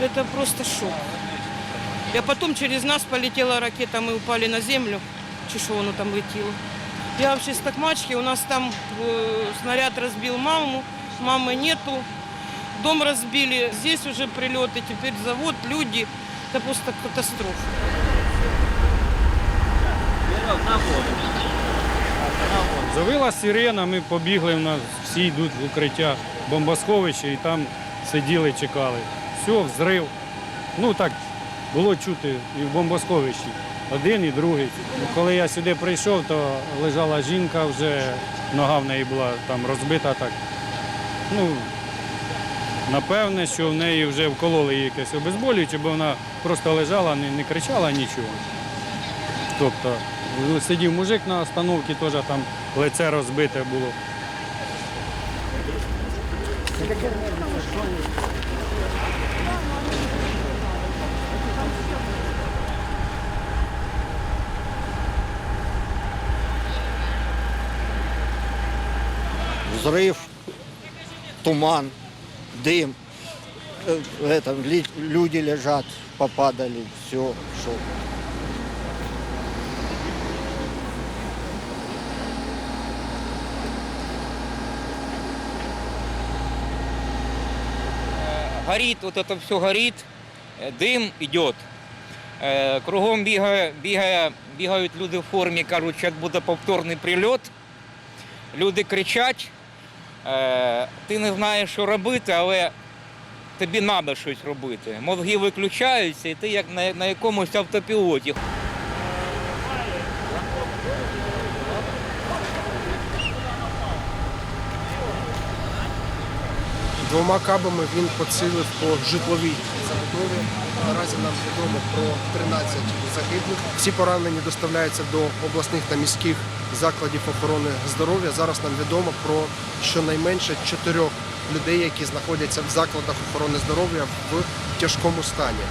Это просто шок. А потом через нас полетела ракета, мы упали на землю. Чи що воно там летіло. Я вообще с Токмачки, у нас там э, снаряд разбил маму, мамы нету. Дом разбили, здесь уже прилеты, теперь завод, люди. Это просто катастрофа. Завила сирена, ми побігли, в нас всі йдуть в укриття бомбосховище і там сиділи, чекали. Все, взрив. Ну так було чути і в бомбосховищі. Один і другий. Ну, Коли я сюди прийшов, то лежала жінка, вже нога в неї була там розбита так. Ну, напевне, що в неї вже вкололи якесь обезболююче, бо вона просто лежала, не, не кричала нічого. Тобто ну, сидів мужик на остановці, теж там лице розбите було. взрыв, туман, дым. Э, Это, ли- люди лежат, попадали, все, шок. горит, вот это все горит, э, дым идет. Е, Кругом бігає, бігає, бігають люди в формі, кажуть, що буде повторний прильот. Люди кричать, е, ти не знаєш, що робити, але тобі треба щось робити. Мозги виключаються, і ти як на якомусь автопілоті. Двома кабами він поцілив по житловій забудові. Наразі нам відомо про 13 загиблих. Всі поранені доставляються до обласних та міських закладів охорони здоров'я. Зараз нам відомо про щонайменше чотирьох людей, які знаходяться в закладах охорони здоров'я в тяжкому стані.